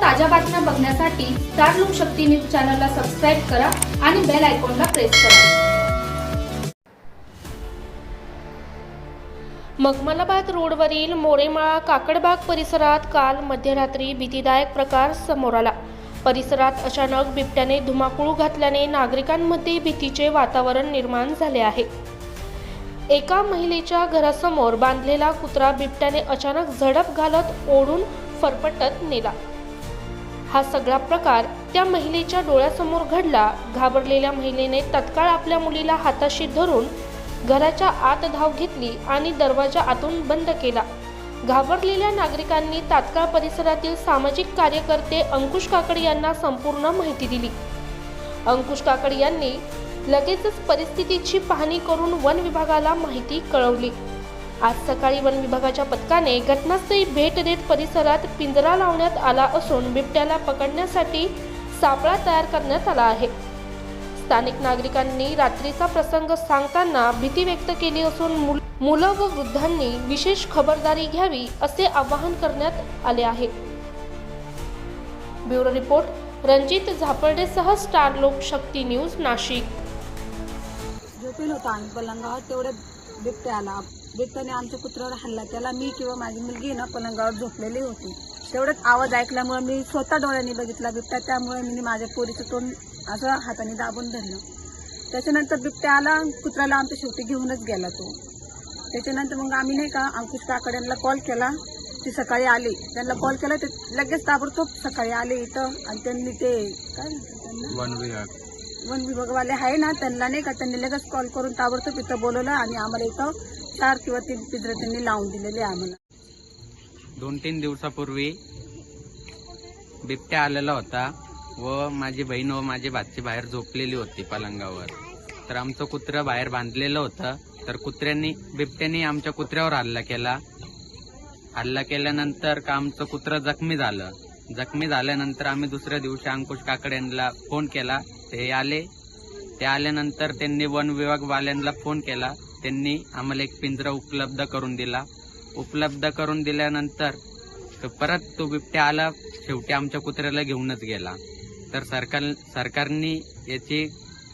ताज्या बातम्या बघण्यासाठी न्यूज चॅनलला सबस्क्राईब करा आणि बेल आयकॉनला प्रेस करा. मखमलाबाद रोडवरील मोरेमाळा काकडबाग परिसरात काल मध्यरात्री भीतीदायक प्रकार समोर आला. परिसरात अचानक बिबट्याने धुमाकूळ घातल्याने नागरिकांमध्ये भीतीचे वातावरण निर्माण झाले आहे. एका महिलेच्या घरासमोर बांधलेला कुत्रा बिबट्याने अचानक झडप घालत ओढून फरफटत नेला. हा सगळा प्रकार त्या महिलेच्या डोळ्यासमोर घडला. घाबरलेल्या महिलेने तत्काळ आपल्या मुलीला हाताशी धरून घराच्या आत धाव घेतली आणि दरवाजा आतून बंद केला. घाबरलेल्या नागरिकांनी तात्काळ परिसरातील सामाजिक कार्यकर्ते अंकुश काकड यांना संपूर्ण माहिती दिली. अंकुश काकड यांनी लगेचच परिस्थितीची पाहणी करून वन विभागाला माहिती कळवली. आज सकाळी वन विभागाच्या पथकाने घटनास्थळी भेट देत परिसरात पिंजरा लावण्यात आला असून बिबट्याला पकडण्यासाठी सापळा तयार करण्यात आला आहे. स्थानिक नागरिकांनी रात्रीचा प्रसंग सांगताना भीती व्यक्त केली असून मुल- मुलं व वृद्धांनी विशेष खबरदारी घ्यावी असे आवाहन करण्यात आले आहे. ब्युरो रिपोर्ट रणजित झापर्डेसह स्टार लोकशक्ती न्यूज नाशिक. झोपेल होता आम्ही पलंगावर तेवढ्या बिबट्या आला बिबट्याने आमच्या कुत्र्यावर हल्ला केला. मी किंवा माझी मुलगी ना पलंगावर झोपलेली होती. तेवढ्यात आवाज ऐकल्यामुळे मी स्वतः डोळ्यांनी बघितला बिबट्या. त्यामुळे मी माझ्या पोरीचं तोंड असं हाताने दाबून धरलं. त्याच्यानंतर बिबट्या आला. कुत्र्याला आमच्या शेवटी घेऊनच गेला तो. त्याच्यानंतर मग आम्ही नाही का अंकुश काकड्यांना कॉल केला. ते सकाळी आले. त्यांना कॉल केला. ते लगेच ताबडतोब सकाळी आले इथं. आणि त्यांनी ते काय त्यांना? वन विभागवाले आहे ना त्यांना नाही का त्यांनी लगेच कॉल करून ताबडतोब इथं बोलवलं आणि आम्हाला इथं चार किंवा तीन पिंजरे त्यांनी लावून दिलेले आम्हाला. दोन तीन दिवसापूर्वी बिबट्या आलेला होता व माझी बहीण व माझी भाची बाहेर झोपलेली होती पलंगावर. तर आमचं कुत्रं बाहेर बांधलेलं होतं. तर कुत्र्यांनी बिबट्याने आमच्या कुत्र्यावर हल्ला केला. हल्ला केल्यानंतर का आमचं कुत्रं जखमी झालं? जखमी झाल्यानंतर आम्ही दुसऱ्या दिवशी अंकुश काकड यांना फोन केला. ते आले. ते आल्यानंतर त्यांनी वन विभागवाल्यांना फोन केला. त्यांनी आम्हाला एक पिंजरा उपलब्ध करून दिला. उपलब्ध करून दिल्यानंतर तो परत तो बिबट्या आला. शेवटी आमच्या कुत्र्याला घेऊनच गेला. तर सरकार सरकारने याची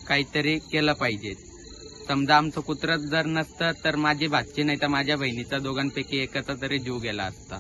काहीतरी केलं पाहिजे. समजा आमचं कुत्रं जर नसतं तर माझी भाची नाही तर माझ्या बहिणीचा दोघांपैकी एकाचा तरी जीव गेला असता.